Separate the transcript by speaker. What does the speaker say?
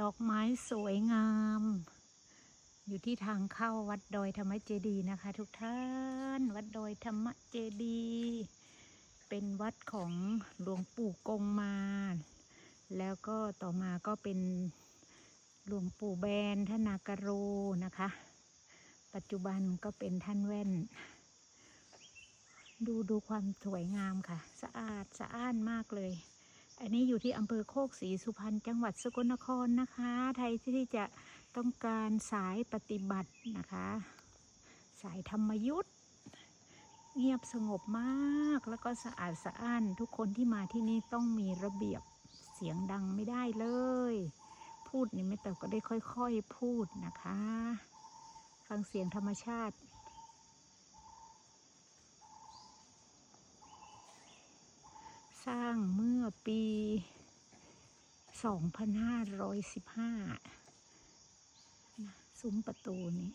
Speaker 1: ดอกไม้สวยงาม อยู่ที่ทางเข้าวัดดอยธรรมเจดีนะคะ ทุกท่าน วัดดอยธรรมเจดี เป็นวัดของหลวงปู่กงมา แล้วก็ต่อมาก็เป็นหลวงปู่แบนท่านนากโรนะคะ ปัจจุบันก็เป็นท่านแว่น ดูดูความสวยงามค่ะ สะอาดสะอ้านมากเลย อันนี้อยู่ที่อำเภอโคกศรีสุพรรณจังหวัดสกลนครนะคะ ไทยที่จะต้องการสายปฏิบัตินะคะ สายธรรมยุทธเงียบสงบมากแล้วก็สะอาดสะอ้าน ทุกคนที่มาที่นี่ต้องมีระเบียบเสียงดังไม่ได้เลย พูดนี่ไม่แต่ก็ได้ค่อย ๆ พูดนะคะ ฟังเสียงธรรมชาติ สร้างเมื่อปี 2515นะซุ้มประตูนี้